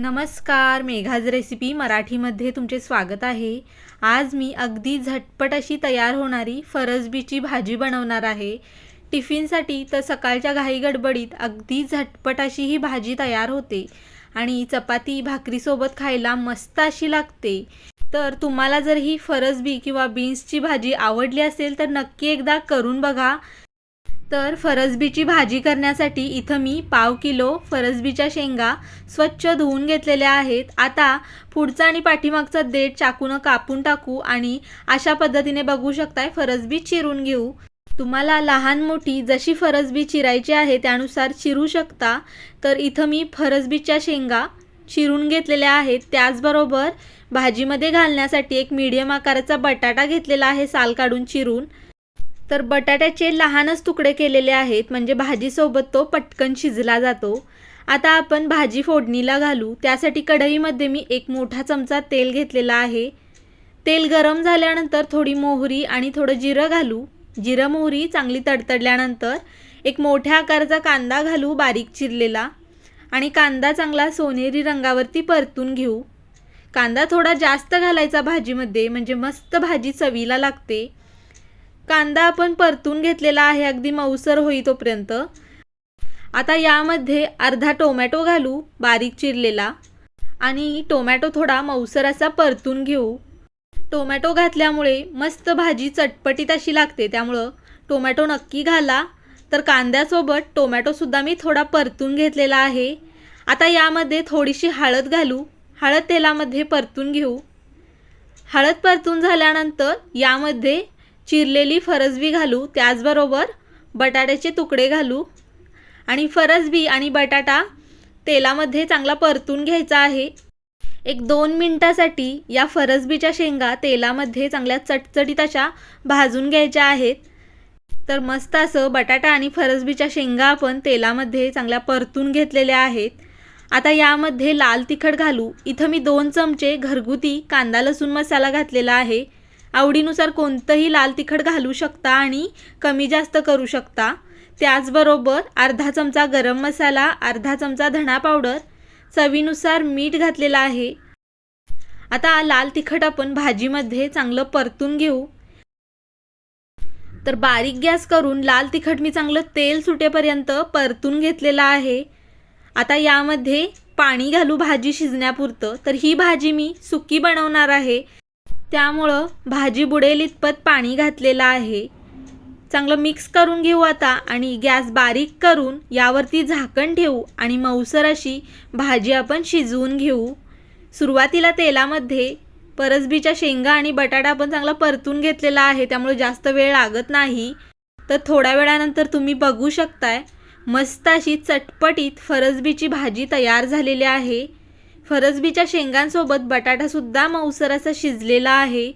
नमस्कार मेघाज रेसिपी मराठीमध्ये तुमचे स्वागत आहे. आज मी अगदी झटपट अशी तयार होणारी फरसबीची भाजी बनवणार आहे. टिफिनसाठी तर सकाळच्या घाई गडबडीत अगदी झटपट अशी ही भाजी तयार होते आणि चपाती भाकरीसोबत खायला मस्त अशी लागते. तर तुम्हाला जर ही फरसबी किंवा बीन्सची भाजी आवडली असेल तर नक्की एकदा करून बघा. तर फरसबीची भाजी करण्यासाठी इथं मी पाव किलो फरसबीच्या शेंगा स्वच्छ धुवून घेतलेल्या आहेत. आता पुढचा आणि पाठीमागचा देठ चाकूनं कापून टाकू आणि अशा पद्धतीने बघू शकताय फरसबी चिरून घेऊ. तुम्हाला लहान मोठी जशी फरसबी चिरायची आहे त्यानुसार चिरू शकता. तर इथं मी फरसबीच्या शेंगा चिरून घेतलेल्या आहेत. त्याचबरोबर भाजीमध्ये घालण्यासाठी एक मीडियम आकाराचा बटाटा घेतलेला आहे साल काढून चिरून. तर बटाट्याचे लहानच तुकडे केलेले आहेत म्हणजे भाजीसोबत तो पटकन शिजला जातो. आता आपण भाजी फोडणीला घालू. त्यासाठी कढईमध्ये मी एक मोठा चमचा तेल घेतलेला आहे. तेल गरम झाल्यानंतर थोडी मोहरी आणि थोडं जिरं घालू. जिरं मोहरी चांगली तडतडल्यानंतर एक मोठ्या आकाराचा कांदा घालू बारीक चिरलेला आणि कांदा चांगला सोनेरी रंगावरती परतून घेऊ. कांदा थोडा जास्त घालायचा भाजीमध्ये म्हणजे मस्त भाजी चवीला लागते. कांदा आपण परतून घेतलेला आहे अगदी मऊसर होई तोपर्यंत आता यामध्ये अर्धा टोमॅटो घालू बारीक चिरलेला. आणि टोमॅटो थोडा मऊसर असा परतून घेऊ. टोमॅटो घातल्यामुळे मस्त भाजी चटपटीत अशी लागते त्यामुळं टोमॅटो नक्की घाला. तर कांद्यासोबत टोमॅटोसुद्धा मी थोडा परतून घेतलेला आहे. आता यामध्ये थोडीशी हळद घालू. हळद तेलामध्ये परतून घेऊ. हळद परतून झाल्यानंतर यामध्ये चिरलेली फरसबी घालू त्याचबरोबर बटाट्याचे तुकडे घालू. आणि फरसबी आणि बटाटा तेलामध्ये चांगला परतून घ्यायचा आहे. एक दोन मिनटासाठी या फरसबीच्या शेंगा तेलामध्ये चांगल्या चटचटीत अशा भाजून घ्यायच्या आहेत. तर मस्त असं बटाटा आणि फरसबीच्या शेंगा आपण तेलामध्ये चांगल्या परतून घेतलेल्या आहेत. आता यामध्ये लाल तिखट घालू. इथं मी दोन चमचे घरगुती कांदा लसूण मसाला घातलेला आहे. आवडीनुसार कोणतंही लाल तिखट घालू शकता आणि कमी जास्त करू शकता. त्याचबरोबर अर्धा चमचा गरम मसाला अर्धा चमचा धणा पावडर चवीनुसार मीठ घातलेलं आहे. आता लाल तिखट आपण भाजीमध्ये चांगलं परतून घेऊ. तर बारीक गॅस करून लाल तिखट मी चांगलं तेल सुटेपर्यंत परतून घेतलेलं आहे. आता यामध्ये पाणी घालू भाजी शिजण्यापुरतं. तर ही भाजी मी सुकी बनवणार आहे. त्यामुळं भाजी बुडेल इतपत पाणी घातलेलं आहे. चांगलं मिक्स करून घेऊ आता आणि गॅस बारीक करून यावरती झाकण ठेवू आणि मऊसर अशी भाजी आपण शिजवून घेऊ. सुरुवातीला तेलामध्ये परसबीच्या शेंगा आणि बटाटा आपण चांगला परतून घेतलेला आहे त्यामुळे जास्त वेळ लागत नाही. तर थोड्या वेळानंतर तुम्ही बघू शकताय मस्त अशी चटपटीत फरसबीची भाजी तयार झालेली आहे. फरसबीच्या शेंगांसोबत बटाटासुद्धा मऊसर असा शिजलेला आहे.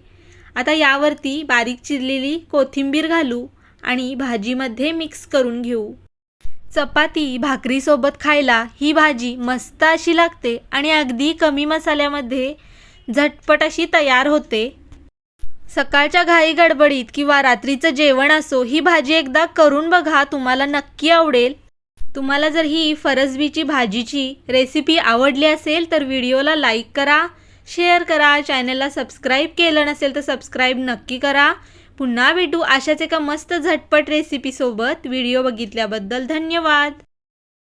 आता यावरती बारीक चिरलेली कोथिंबीर घालू आणि भाजीमध्ये मिक्स करून घेऊ. चपाती भाकरीसोबत खायला ही भाजी मस्त अशी लागते आणि अगदी कमी मसाल्यामध्ये झटपट अशी तयार होते. सकाळच्या घाई गडबडीत किंवा रात्रीचं जेवण असो ही भाजी एकदा करून बघा तुम्हाला नक्की आवडेल. तुम्हाला जर ही फरसबीची भाजीची रेसिपी आवडली असेल तर व्हिडिओला लाईक करा शेअर करा चॅनलला सबस्क्राईब केलं नसेल तर सबस्क्राईब नक्की करा. पुन्हा भेटू अशाच एका मस्त झटपट रेसिपीसोबत व्हिडिओ बघितल्याबद्दल धन्यवाद.